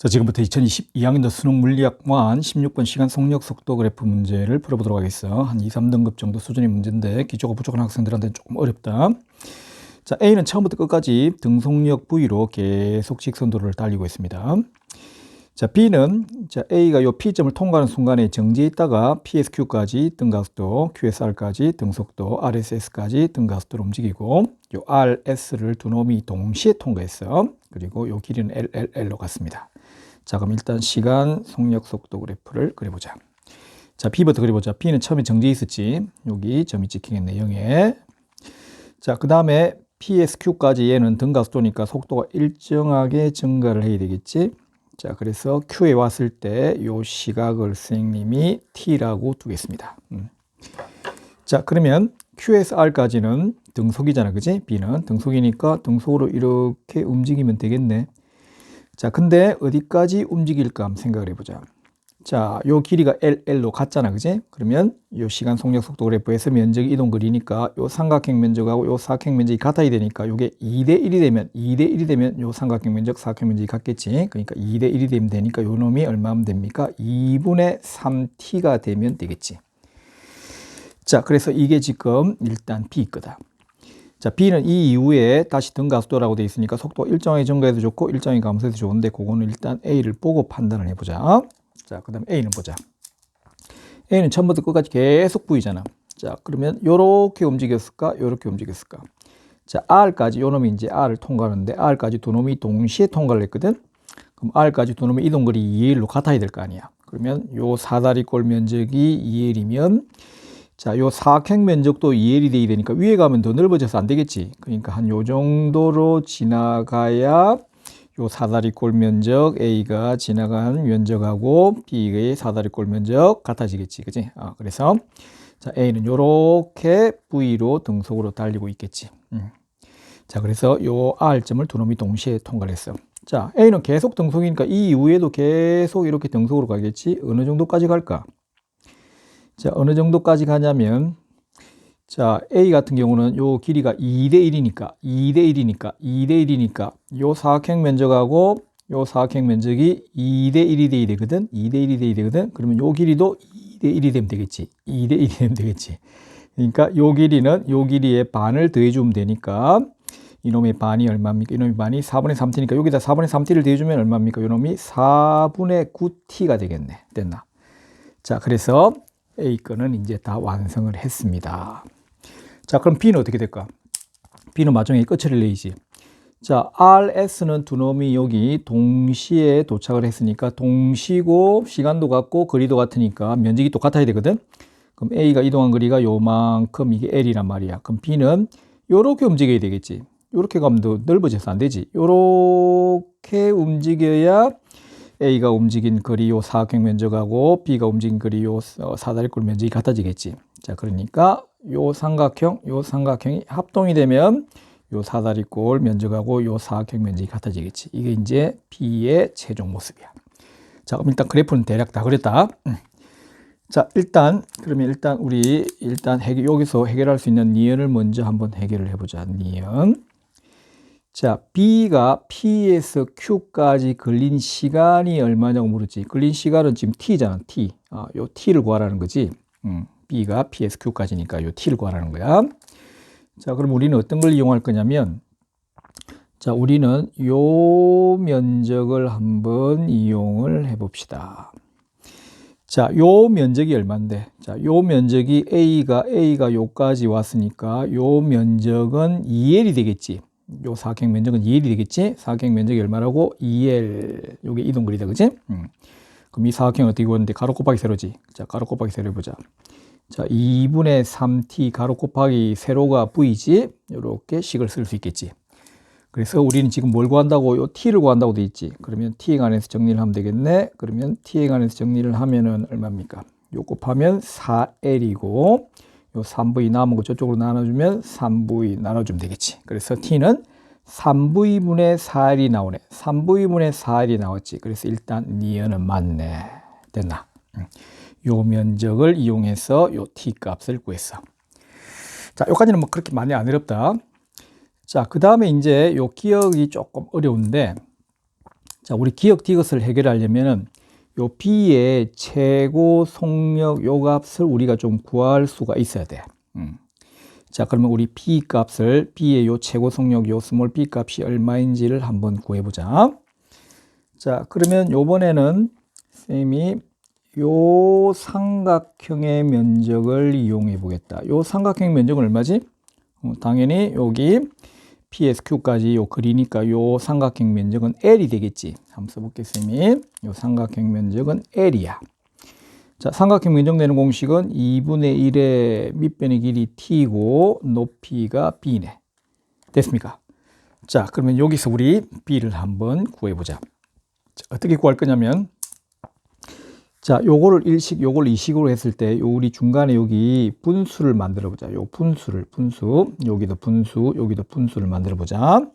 자, 지금부터 2022학년도 수능 물리학만 16번 시간 속력 속도 그래프 문제를 풀어보도록 하겠어. 한 2, 3등급 정도 수준의 문제인데 기초가 부족한 학생들한테는 조금 어렵다. 자, A는 처음부터 끝까지 등속력 V로 계속 직선도로를 달리고 있습니다. 자, B는 자, A가 요 P점을 통과하는 순간에 정지해 있다가 PSQ까지 등가속도, QSR까지 등속도, RSS까지 등가속도로 움직이고 요 RS를 두 놈이 동시에 통과했어. 그리고 요 길이는 LLL로 갔습니다. 자, 그럼 일단 시간 속력 속도 그래프를 그려보자. 자, B부터 그려보자. B는 처음에 정지해 있었지. 여기 점이 찍히겠네, 0에. 자, 그 다음에 PSQ까지 얘는 등가속도니까 속도가 일정하게 증가를 해야 되겠지. 자, 그래서 Q에 왔을 때 요 시각을 선생님이 T라고 두겠습니다. 음. 자, 그러면 Q에서 R까지는 등속이잖아, 그지? B는 등속이니까 등속으로 이렇게 움직이면 되겠네. 자, 근데 어디까지 움직일까 한번 생각을 해보자. 자, 요 길이가 LL로 같잖아, 그지? 그러면 요 시간 속력 속도 그래프에서 면적 이동 그리니까 요 삼각형 면적하고 요 사각형 면적이 같아야 되니까 요게 2대 1이 되면 2대 1이 되면 요 삼각형 면적, 사각형 면적이 같겠지. 그러니까 2대 1이 되면 되니까 요 놈이 얼마면 됩니까? 2분의 3t가 되면 되겠지. 자, 그래서 이게 지금 일단 B 거다. 자, B는 이 이후에 다시 등가속도라고 되어 있으니까 속도 일정하게 증가해도 좋고 일정하게 감소해도 좋은데 그거는 일단 A를 보고 판단을 해보자. 자, 그 다음에 A는 보자. A는 처음부터 끝까지 계속 V잖아. 자, 그러면 요렇게 움직였을까? 요렇게 움직였을까? 자, R까지 요 놈이 이제 R을 통과하는데 R까지 두 놈이 동시에 통과를 했거든. 그럼 R까지 두 놈의 이동거리 2L로 같아야 될 거 아니야. 그러면 요 사다리꼴 면적이 2L이면 자, 요 사각형 면적도 2L이 돼야 되니까 위에 가면 더 넓어져서 안 되겠지. 그러니까 한 요 정도로 지나가야 요 사다리꼴 면적 A가 지나간 면적하고 B의 사다리꼴 면적 같아지겠지. 그지? 아, 그래서 자, A는 요렇게 V로 등속으로 달리고 있겠지. 음. 자, 그래서 요 R점을 두 놈이 동시에 통과를 했어. 자, A는 계속 등속이니까 이 이후에도 계속 이렇게 등속으로 가겠지. 어느 정도까지 갈까? 자, 어느 정도까지 가냐면, 자, A 같은 경우는 요 길이가 2대 1이니까, 2대 1이니까, 2대 1이니까, 요 사각형 면적하고 요 사각형 면적이 2대 1이 돼야 되거든? 2대 1이 돼야 되거든? 그러면 요 길이도 2대 1이 되면 되겠지. 2대 1이 되면 되겠지. 그러니까 요 길이는 요 길이의 반을 더해 주면 되니까, 이놈의 반이 얼마입니까? 이놈의 반이 4분의 3t니까 여기다 4분의 3t를 더해주면 얼마입니까? 이놈이 4분의 9t가 되겠네. 됐나? 자, 그래서 A 건은 이제 다 완성을 했습니다. 자, 그럼 B는 어떻게 될까? B는 마지막에 끝을 내야지. 자, RS는 두 놈이 여기 동시에 도착을 했으니까 동시고 시간도 같고 거리도 같으니까 면적이 똑같아야 되거든. 그럼 A가 이동한 거리가 요만큼 이게 L이란 말이야. 그럼 B는 요렇게 움직여야 되겠지. 요렇게 가면 더 넓어져서 안 되지. 요렇게 움직여야 A가 움직인 거리 요 사각형 면적하고 B가 움직인 거리 요 사다리꼴 면적이 같아지겠지. 자, 그러니까 요 삼각형, 요 삼각형이 합동이 되면 요 사다리꼴 면적하고 요 사각형 면적이 같아지겠지. 이게 이제 B의 최종 모습이야. 자, 그럼 일단 그래프는 대략 다 그렸다. 자, 일단 그러면 일단 우리 일단 해결, 여기서 해결할 수 있는 니은을 먼저 한번 해결을 해보자. 니은. 자, B가 P에서 Q까지 걸린 시간이 얼마냐고 물었지. 걸린 시간은 지금 T잖아, T. 아, 요 T를 구하라는 거지. 음, B가 P에서 Q까지니까 요 T를 구하라는 거야. 자, 그럼 우리는 어떤 걸 이용할 거냐면, 자, 우리는 요 면적을 한번 이용을 해 봅시다. 자, 요 면적이 얼마인데? 자, 요 면적이 A가, A가 요까지 왔으니까 요 면적은 2L이 되겠지. 요 사각형 면적은 2L이 되겠지? 사각형 면적이 얼마라고? 2L. 요게 이동거리다, 그지? 음. 그럼 이 사각형 어떻게 구하는데? 가로 곱하기 세로지. 자, 가로 곱하기 세로 해보자. 자, 2분의 3t 가로 곱하기 세로가 V지? 요렇게 식을 쓸 수 있겠지. 그래서 우리는 지금 뭘 구한다고? 요 t를 구한다고 돼 있지. 그러면 t에 관해서 정리를 하면 되겠네. 그러면 t에 관해서 정리를 하면은 얼마입니까? 요 곱하면 4L이고, 요 3v 남은 거 저쪽으로 나눠주면 3v 나눠주면 되겠지. 그래서 t는 3v분의 4L이 나오네. 3v분의 4L이 나왔지. 그래서 일단 니은은 맞네. 됐나? 요 면적을 이용해서 요 t 값을 구했어. 자, 요까지는 뭐 그렇게 많이 안 어렵다. 자, 그 다음에 이제 요 기억이 조금 어려운데, 자, 우리 기억 디귿을 해결하려면은 요 B의 최고 속력 요 값을 우리가 좀 구할 수가 있어야 돼. 음. 자, 그러면 우리 B 값을 B의 요 최고 속력 요 스몰 B 값이 얼마인지를 한번 구해 보자. 자, 그러면 요번에는 쌤이 요 삼각형의 면적을 이용해 보겠다. 요 삼각형 면적은 얼마지? 어, 당연히 여기 PSQ까지 요 그리니까 요 삼각형 면적은 L이 되겠지. 한번 써볼겠습니다. 요 삼각형 면적은 L이야. 자, 삼각형 면적 내는 공식은 2분의 1의 밑변의 길이 T고 높이가 B네. 됐습니까? 자, 그러면 여기서 우리 B를 한번 구해보자. 자, 어떻게 구할 거냐면 자, 요거를 일식, 요걸 이식으로 했을 때, 요 우리 중간에 여기 분수를 만들어 보자. 요 분수를, 분수. 여기도 분수, 여기도 분수를 만들어 보자.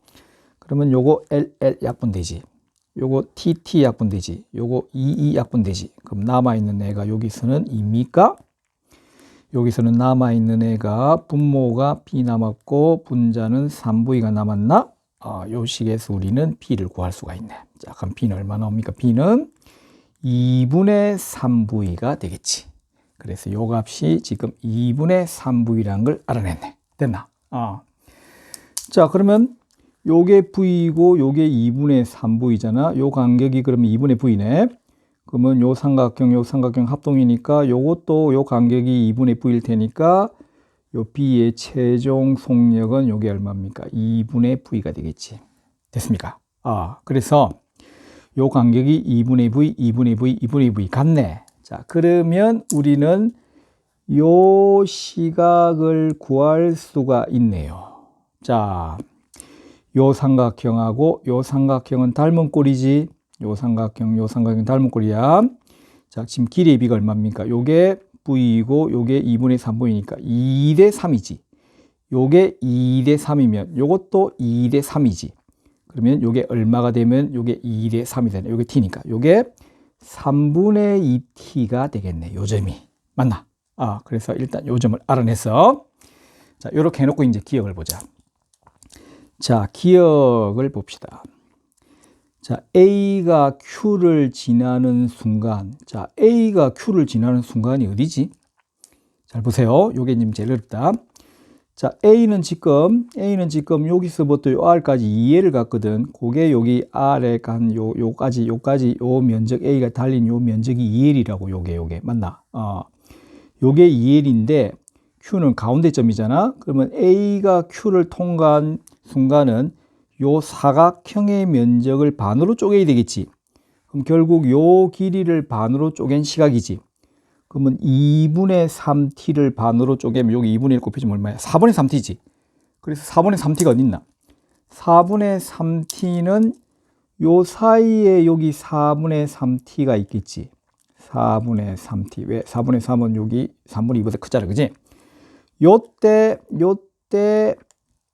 그러면 요거 LL 약분되지. 요거 TT 약분되지. 요거 EE 약분되지. 그럼 남아있는 애가 여기서는 입니까? 여기서는 남아있는 애가 분모가 B 남았고, 분자는 3V가 남았나? 아, 요 식에서 우리는 B를 구할 수가 있네. 자, 그럼 B는 얼마 나옵니까? B는 2분의 3V가 되겠지. 그래서 요 값이 지금 2분의 3V라는 걸 알아냈네. 됐나? 아. 자, 그러면 요게 V고 요게 2분의 3V잖아. 요 간격이 그러면 2분의 V네. 그러면 요 삼각형, 요 삼각형 합동이니까 요것도 요 간격이 2분의 V일 테니까 요 B의 최종 속력은 요게 얼마입니까? 2분의 V가 되겠지. 됐습니까? 아, 그래서 요 간격이 2분의 V, 2분의 V, 2분의 V 같네. 자, 그러면 우리는 요 시각을 구할 수가 있네요. 자, 요 삼각형하고 요 삼각형은 닮은 꼴이지. 요 삼각형, 요 삼각형 닮은 꼴이야. 자, 지금 길이의 비가 얼마입니까? 요게 V이고 요게 2분의 3V니까 2대 3이지. 요게 2대 3이면 요것도 2대 3이지. 그러면 요게 얼마가 되면 요게 2대 3이 되네. 요게 t니까. 요게 3분의 2t가 되겠네. 요 점이. 맞나? 아, 그래서 일단 요 점을 알아내서 자, 요렇게 해놓고 이제 기억을 보자. 자, 기억을 봅시다. 자, A가 Q를 지나는 순간. 자, A가 Q를 지나는 순간이 어디지? 잘 보세요. 요게 지금 제일 어렵다. 자, A는 지금, A는 지금 여기서부터 요 R까지 2L을 갔거든. 그게 여기 R에 간 요, 요까지, 요까지, 요 면적, A가 달린 요 면적이 2L이라고, 요게, 요게. 맞나? 어. 요게 2L인데, Q는 가운데 점이잖아? 그러면 A가 Q를 통과한 순간은 요 사각형의 면적을 반으로 쪼개야 되겠지. 그럼 결국 요 길이를 반으로 쪼갠 시각이지. 그러면 2분의 3t를 반으로 쪼개면 여기 2분의 1 곱해주면 얼마야? 4분의 3t지. 그래서 4분의 3t가 어디 있나? 4분의 3t는 요 사이에 여기 4분의 3t가 있겠지. 4분의 3t. 왜? 4분의 3은 여기 3분의 2보다 크잖아. 그지? 요때, 요때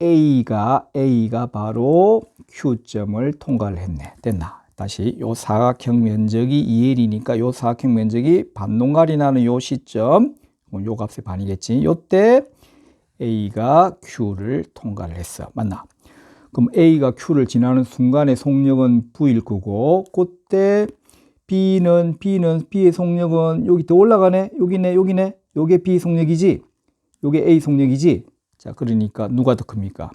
A가, A가 바로 Q점을 통과를 했네. 됐나? 다시 요 사각형 면적이 2L이니까 요 사각형 면적이 반동갈이 나는 요 시점 요 값의 반이겠지. 요때 A가 Q를 통과를 했어. 맞나? 그럼 A가 Q를 지나는 순간의 속력은 V일 거고 그때 B는 B는 B의 속력은 여기 더 올라가네. 여기네. 여기네. 요게 B 속력이지. 요게 A 속력이지. 자, 그러니까 누가 더 큽니까?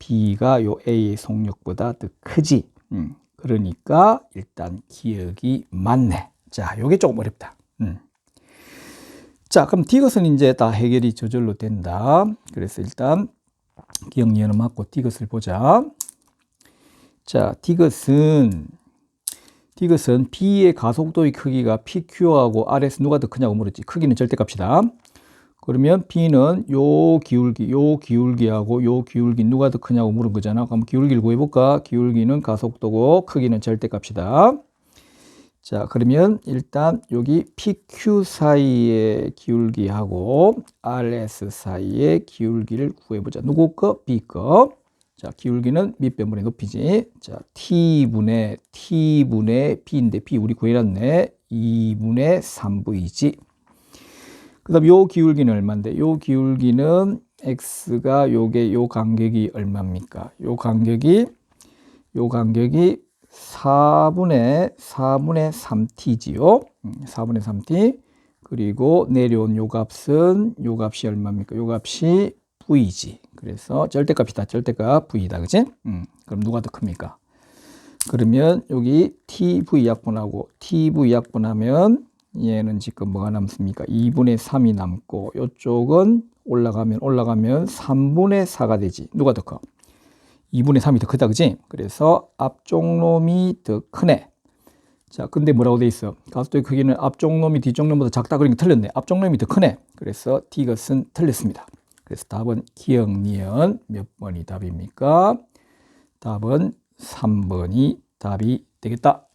B가 요 A의 속력보다 더 크지. 음. 그러니까 일단 기억이 맞네. 자, 요게 조금 어렵다. 음. 자, 그럼 디귿은 이제 다 해결이 저절로 된다. 그래서 일단 기억 니은을 맞고 디귿을 보자. 자, 디귿은 디귿은 B의 가속도의 크기가 PQ하고 RS 누가 더 크냐고 물었지. 크기는 절대값이다. 그러면 B는 요 기울기, 요 기울기하고 요 기울기 누가 더 크냐고 물은 거잖아. 그럼 기울기를 구해볼까? 기울기는 가속도고 크기는 절대값이다. 자, 그러면 일단 여기 PQ 사이의 기울기하고 RS 사이의 기울기를 구해보자. 누구 거? B 거. 자, 기울기는 밑변분의 높이지. 자, T분의 T분의 B인데 B 우리 구해놨네. 2분의 3V지. 그 다음 요 기울기는 얼마인데 요 기울기는 x가 요게 요 간격이 얼마입니까 요 간격이 요 간격이 4분의 4분의 3t지요. 4분의 3t. 그리고 내려온 요 값은 요 값이 얼마입니까? 요 값이 v지. 그래서 절대값이다. 절대값 v다. 그지? 음, 그럼 누가 더 큽니까? 그러면 여기 tv 약분하고 tv 약분하면 얘는 지금 뭐가 남습니까? 2분의 3이 남고 요쪽은 올라가면 올라가면 3분의 4가 되지. 누가 더 커? 2분의 3이 더 크다. 그지? 그래서 앞쪽 놈이 더 크네. 자, 근데 뭐라고 돼 있어? 가속도의 크기는 앞쪽 놈이 뒤쪽 놈보다 작다. 그러니까 틀렸네. 앞쪽 놈이 더 크네. 그래서 D것은 틀렸습니다. 그래서 답은 기억, 니은 몇 번이 답입니까? 답은 3번이 답이 되겠다.